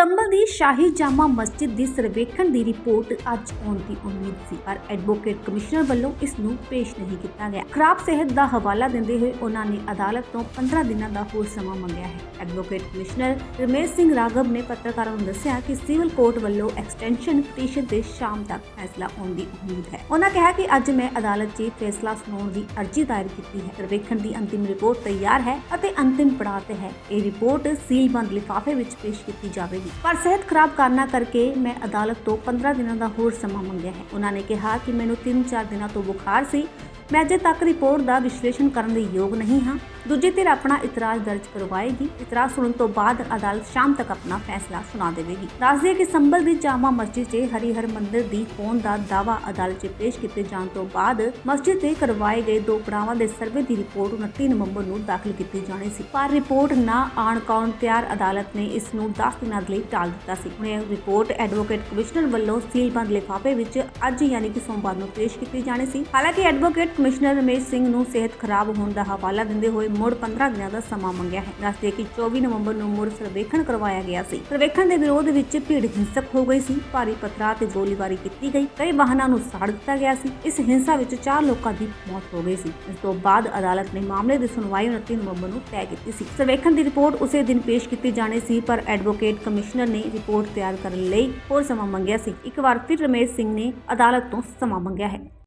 ਸੰਭਲ ਦੀ ਸ਼ਾਹੀ ਜਾਮਾ ਮਸਜਿਦ ਦੀ ਸਰਵੇਖਣ ਦੀ ਰਿਪੋਰਟ ਅੱਜ ਆਉਣ ਦੀ ਉਮੀਦ ਸੀ, ਪਰ ਐਡਵੋਕੇਟ ਕਮਿਸ਼ਨਰ ਵੱਲੋਂ ਇਸ ਨੂੰ ਪੇਸ਼ ਨਹੀਂ ਕੀਤਾ ਗਿਆ। ਖਰਾਬ ਸਿਹਤ ਦਾ ਹਵਾਲਾ ਦਿੰਦੇ ਹੋਏ ਉਹਨਾਂ ਨੇ ਅਦਾਲਤ ਤੋਂ 15 ਦਿਨਾਂ ਦਾ ਹੋਰ ਸਮਾਂ ਮੰਗਿਆ ਹੈ। ਐਡਵੋਕੇਟ ਕਮਿਸ਼ਨਰ ਰਮੇਸ਼ ਸਿੰਘ ਰਾਘਵ ਨੇ ਪੱਤਰਕਾਰਾਂ ਨੂੰ ਦੱਸਿਆ ਕਿ ਸਿਵਲ ਕੋਰਟ ਵੱਲੋਂ ਐਕਸਟੈਂਸ਼ਨ ਪਟੀਸ਼ਨ ਤੇ ਸ਼ਾਮ ਤੱਕ ਫੈਸਲਾ ਆਉਣ ਦੀ ਉਮੀਦ ਹੈ। ਉਹਨਾਂ ਕਿਹਾ ਕਿ ਅੱਜ ਮੈਂ ਅਦਾਲਤ 'ਚ ਫੈਸਲਾ ਸੁਣਾਉਣ ਦੀ ਅਰਜ਼ੀ ਦਾਇਰ ਕੀਤੀ ਹੈ। ਸਰਵੇਖਣ ਦੀ ਅੰਤਿਮ ਰਿਪੋਰਟ ਤਿਆਰ ਹੈ ਅਤੇ ਅੰਤਿਮ ਪੜਾਅ ਤੇ ਹੈ। ਇਹ ਰਿਪੋਰਟ ਸੀਲਬੰਦ ਲਿਫਾਫੇ ਵਿੱਚ ਪੇਸ਼ ਕੀਤੀ ਜਾਵੇਗੀ। ਪਰ ਸਿਹਤ ਖਰਾਬ ਕਾਰਨਾਂ ਕਰਕੇ ਮੈਂ ਅਦਾਲਤ ਤੋਂ 15 ਦਿਨਾਂ ਦਾ ਹੋਰ ਸਮਾਂ ਮੰਗਿਆ ਹੈ। ਉਹਨਾਂ ਨੇ ਕਿਹਾ ਕਿ ਮੈਨੂੰ 3-4 ਦਿਨਾਂ ਤੋਂ ਬੁਖਾਰ ਸੀ। ਮੈਂ ਅਜੇ ਤੱਕ ਰਿਪੋਰਟ ਦਾ ਵਿਸ਼ਲੇਸ਼ਣ ਕਰਨ ਦੇ ਯੋਗ ਨਹੀਂ ਹਾਂ। ਦੂਜੀ ਧਿਰ ਆਪਣਾ ਇਤਰਾਜ਼ ਦਰਜ ਕਰਵਾਏਗੀ। ਇਤਰਾਜ਼ ਸੁਣਨ ਤੋਂ ਬਾਅਦ ਅਦਾਲਤ ਸ਼ਾਮ ਤੱਕ ਆਪਣਾ ਫੈਸਲਾ ਸੁਣਾ ਦੇਵੇਗੀ। ਦੱਸ ਕਿ ਸੰਭਲ ਦੀ ਜਾਮਾ ਮਸਜਿਦ 'ਚ ਹਰੀਹਰ ਮੰਦਿਰ ਦੀ ਹੋਣ ਦਾ ਦਾਵਾ ਅਦਾਲਤ 'ਚ ਪੇਸ਼ ਕੀਤੇ ਜਾਣ ਤੋਂ ਬਾਅਦ ਮਸਜਿਦ ਤੇ ਕਰਵਾਏ ਗਏ ਦੋ ਪੜਾਵਾਂ ਦੇ ਸਰਵੇ ਦੀ ਰਿਪੋਰਟ 29 ਨਵੰਬਰ ਨੂੰ ਦਾਖਲ ਕੀਤੀ ਜਾਣੀ ਸੀ। ਪਰ ਰਿਪੋਰਟ ਨਾ ਆਣ ਕਾਉਣ ਤਿਆਰ ਅਦਾਲਤ ਨੇ ਇਸ ਨੂੰ 10 ਦਿਨਾਂ ਲਈ ਟਾਲ ਦਿੱਤਾ ਸੀ। ਹੁਣ ਇਹ ਰਿਪੋਰਟ ਐਡਵੋਕੇਟ ਕਮਿਸ਼ਨਰ ਵੱਲੋਂ ਸੀਲਬੰਦ ਲਿਫਾਫੇ ਵਿੱਚ ਅੱਜ ਯਾਨੀ ਕਿ ਸੋਮਵਾਰ ਨੂੰ ਪੇਸ਼ ਕੀਤੀ ਜਾਣੀ ਸੀ। ਹਾਲਾਂਕਿ ਐਡਵੋਕੇਟ ਕਮਿਸ਼ਨਰ ਰਮੇਸ਼ ਸਿੰਘ ਨੂੰ ਸਿਹਤ ਖਰਾਬ ਹੋਣ ਦਾ ਹਵਾਲਾ ਦਿੰਦੇ ਹੋਏ ਮੁੜ 15 ਦਿਨਾਂ ਦਾ ਸਮਾਂ ਮੰਗਿਆ ਹੈ। ਦੱਸਦੇ ਕਿ 24 ਨਵੰਬਰ ਨੂੰ ਮੁੜ ਸਰਵੇਖਣ ਕਰਵਾਇਆ ਗਿਆ ਸੀ। ਸਰਵੇਖਣ ਦੇ ਵਿਰੋਧ ਵਿੱਚ ਭੀੜ ਹਿੰਸਕ ਹੋ ਗਈ ਸੀ। ਭਾਰੀ ਪਥਰਾਅ ਤੇ ਗੋਲੀਬਾਰੀ ਕੀਤੀ ਗਈ। ਕਈ ਵਾਹਨਾਂ ਨੂੰ ਸਾੜ ਦਿੱਤਾ ਗਿਆ ਸੀ। ਇਸ ਹਿੰਸਾ ਵਿੱਚ 4 ਲੋਕਾਂ ਦੀ ਮੌਤ ਹੋ ਗਈ ਸੀ। ਇਸ ਤੋਂ ਬਾਅਦ ਅਦਾਲਤ ਨੇ ਮਾਮਲੇ ਦੀ ਸੁਣਵਾਈ 29 ਨਵੰਬਰ ਨੂੰ ਤੈਅ ਕੀਤੀ ਸੀ। ਸਰਵੇਖਣ ਦੀ ਰਿਪੋਰਟ ਉਸੇ ਦਿਨ ਪੇਸ਼ ਕੀਤੀ ਜਾਣੀ ਸੀ, ਪਰ ਐਡਵੋਕੇਟ ਕਮਿਸ਼ਨਰ ਨੇ ਰਿਪੋਰਟ ਤਿਆਰ ਕਰਨ ਲਈ ਹੋਰ ਸਮਾਂ ਮੰਗਿਆ ਸੀ। ਇੱਕ ਵਾਰ ਫਿਰ ਰਮੇਸ਼ ਸਿੰਘ ਨੇ ਅਦਾਲਤ ਤੋਂ ਸਮਾਂ ਮੰਗਿਆ ਹੈ।